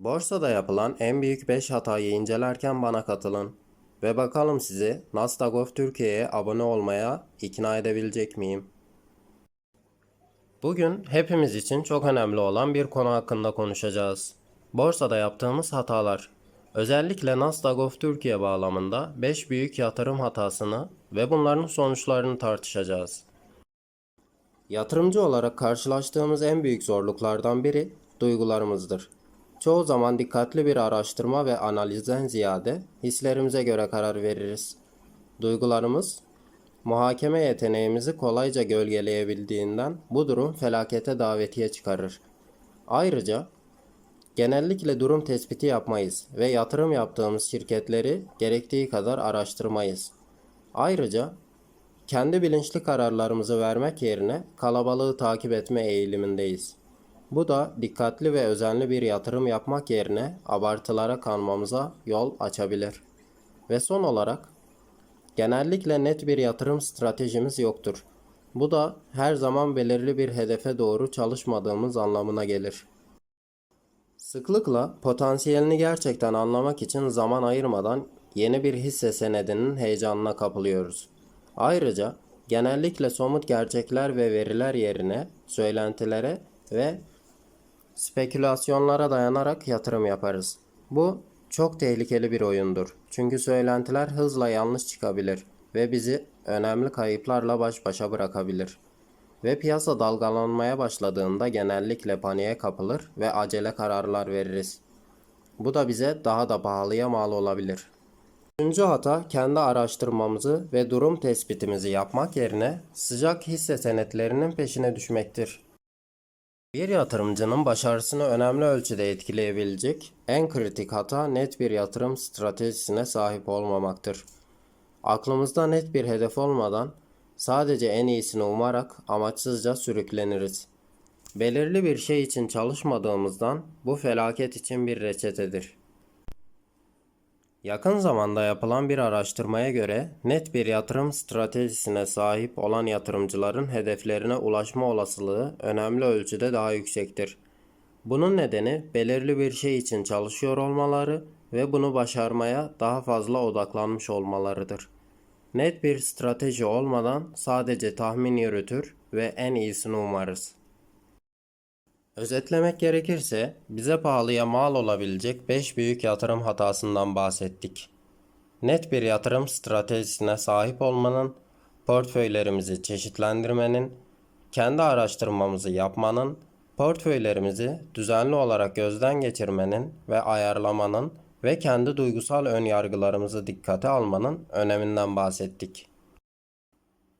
Borsada yapılan en büyük 5 hatayı incelerken bana katılın. Ve bakalım sizi Nasdaq of Türkiye'ye abone olmaya ikna edebilecek miyim? Bugün hepimiz için çok önemli olan bir konu hakkında konuşacağız. Borsada yaptığımız hatalar. Özellikle Nasdaq of Türkiye bağlamında 5 büyük yatırım hatasını ve bunların sonuçlarını tartışacağız. Yatırımcı olarak karşılaştığımız en büyük zorluklardan biri duygularımızdır. Çoğu zaman dikkatli bir araştırma ve analizden ziyade hislerimize göre karar veririz. Duygularımız muhakeme yeteneğimizi kolayca gölgeleyebildiğinden bu durum felakete davetiye çıkarır. Ayrıca genellikle durum tespiti yapmayız ve yatırım yaptığımız şirketleri gerektiği kadar araştırmayız. Ayrıca kendi bilinçli kararlarımızı vermek yerine kalabalığı takip etme eğilimindeyiz. Bu da dikkatli ve özenli bir yatırım yapmak yerine abartılara kanmamıza yol açabilir. Ve son olarak genellikle net bir yatırım stratejimiz yoktur. Bu da her zaman belirli bir hedefe doğru çalışmadığımız anlamına gelir. Sıklıkla potansiyelini gerçekten anlamak için zaman ayırmadan yeni bir hisse senedinin heyecanına kapılıyoruz. Ayrıca genellikle somut gerçekler ve veriler yerine söylentilere ve spekülasyonlara dayanarak yatırım yaparız. Bu çok tehlikeli bir oyundur. Çünkü söylentiler hızla yanlış çıkabilir ve bizi önemli kayıplarla baş başa bırakabilir. Ve piyasa dalgalanmaya başladığında genellikle paniğe kapılır ve acele kararlar veririz. Bu da bize daha da pahalıya mal olabilir. Üçüncü hata kendi araştırmamızı ve durum tespitimizi yapmak yerine sıcak hisse senetlerinin peşine düşmektir. Bir yatırımcının başarısını önemli ölçüde etkileyebilecek en kritik hata net bir yatırım stratejisine sahip olmamaktır. Aklımızda net bir hedef olmadan sadece en iyisini umarak amaçsızca sürükleniriz. Belirli bir şey için çalışmadığımızdan bu felaket için bir reçetedir. Yakın zamanda yapılan bir araştırmaya göre net bir yatırım stratejisine sahip olan yatırımcıların hedeflerine ulaşma olasılığı önemli ölçüde daha yüksektir. Bunun nedeni belirli bir şey için çalışıyor olmaları ve bunu başarmaya daha fazla odaklanmış olmalarıdır. Net bir strateji olmadan sadece tahmin yürütür ve en iyisini umarız. Özetlemek gerekirse bize pahalıya mal olabilecek 5 büyük yatırım hatasından bahsettik. Net bir yatırım stratejisine sahip olmanın, portföylerimizi çeşitlendirmenin, kendi araştırmamızı yapmanın, portföylerimizi düzenli olarak gözden geçirmenin ve ayarlamanın ve kendi duygusal ön yargılarımızı dikkate almanın öneminden bahsettik.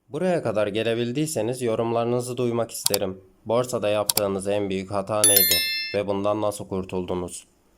Buraya kadar gelebildiyseniz yorumlarınızı duymak isterim. Borsada yaptığınız en büyük hata neydi ve bundan nasıl kurtuldunuz?